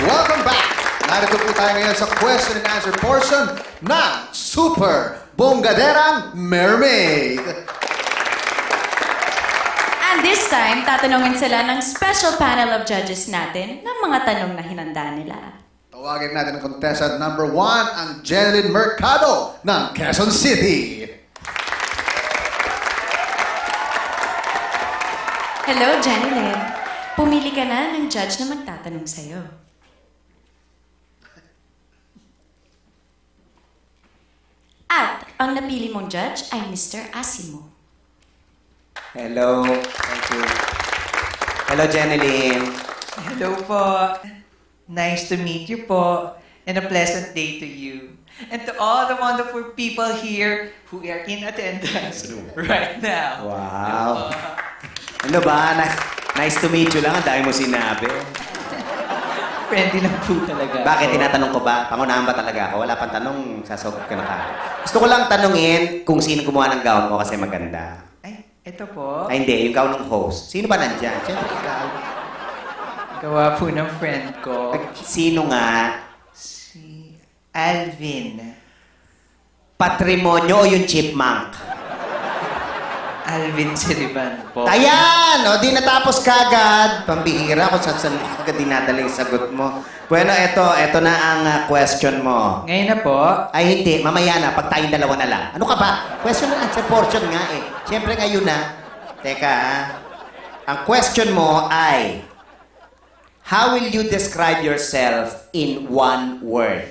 Welcome back! Narito po tayo ngayon sa question and answer portion ng Super Bonggaderang Mermaid. And this time, tatanungin sila ng special panel of judges natin ng mga tanong na hinanda nila. Tawagin natin ang contestant number one, ang Jeneline Mercado ng Quezon City. Hello, Jenny Lynn. Pumili ka na ng judge na magtatanong sa'yo. At ang napili mong judge ay Mr. Asimo. Hello. Thank you. Hello, Jeneline. Hello po. Nice to meet you po. And a pleasant day to you. And to all the wonderful people here who are in attendance right now. Wow. Ano ba? Na- nice to meet you lang. Ang dami mo sinabi. Friendly lang po talaga. Bakit tinatanong ko ba? Pangunahan ba talaga ako? Wala pang tanong, sasagot ka na ka. Gusto ko lang tanungin kung sino gumawa ng gown mo kasi maganda. Ay, ito po. Ay, hindi. Yung gown ng host. Sino ba nandyan? Siyempre, ikaw. Gawa po ng friend ko. Ay, Sino nga? Si Alvin. Patrimonyo o yung chipmunk? Alvin Siliban po. Ayan! O, di natapos kagad. Pambihira kung saan saan mo kagad dinadala yung sagot mo. Bueno, eto, eto na ang ah, question mo. Ngayon na po, Ay, hindi. Mamaya na. Pag tayong dalawa na lang. Ano ka ba? Question and answer portion nga eh. Siyempre ngayon na. Teka, ah. Ang question mo ay, How will you describe yourself in one word?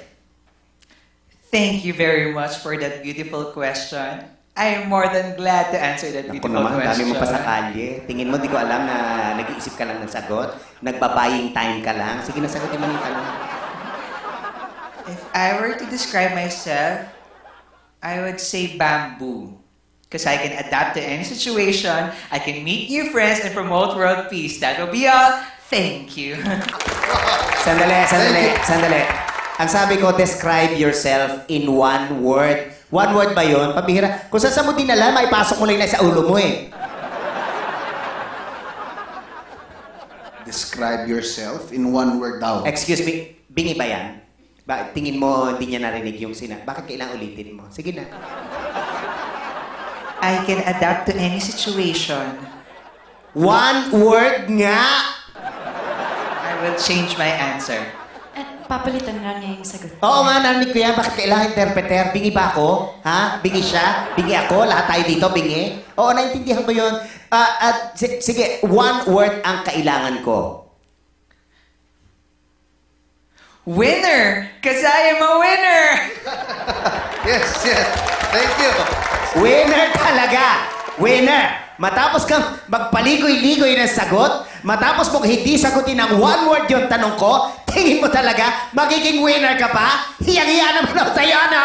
thank you very much for that beautiful question. I am more than glad to answer that Ako beautiful naman, dami question. mo pa sa kalye. Tingin mo, di ko alam na nag-iisip ka lang ng sagot. Nagbabaying time ka lang. Sige, nasagutin mo yung tanong. If I were to describe myself, I would say bamboo. Because I can adapt to any situation, I can meet new friends and promote world peace. That will be all. Thank you. Sandali, sandali, Thank you. sandali. Ang sabi ko, describe yourself in one word. One word ba yun? Pabihira. Kung saan sa mo dinala, maipasok mo lang na sa ulo mo eh. Describe yourself in one word daw. Excuse me, bingi ba yan? Ba, tingin mo hindi niya narinig yung sina. Bakit kailangan ulitin mo? Sige na. I can adapt to any situation. One word nga! I will change my answer. Papalitan lang niya yung sagot. Oo nga, narinig ko yan. Bakit kailangan interpreter? Bingi ba ako? Ha? Bingi siya? Bingi ako? Lahat tayo dito, bingi? Oo, naintindihan ko yun. Ah, at si- sige, one word ang kailangan ko. Winner! Because I am a winner! Yes, yes. Thank you. Winner talaga! Winner! Matapos kang magpaligoy-ligoy ng sagot, matapos mong hindi sagutin ng one word yung tanong ko, tingin mo talaga, magiging winner ka pa? Hiyang-hiya naman ako sa'yo, ano?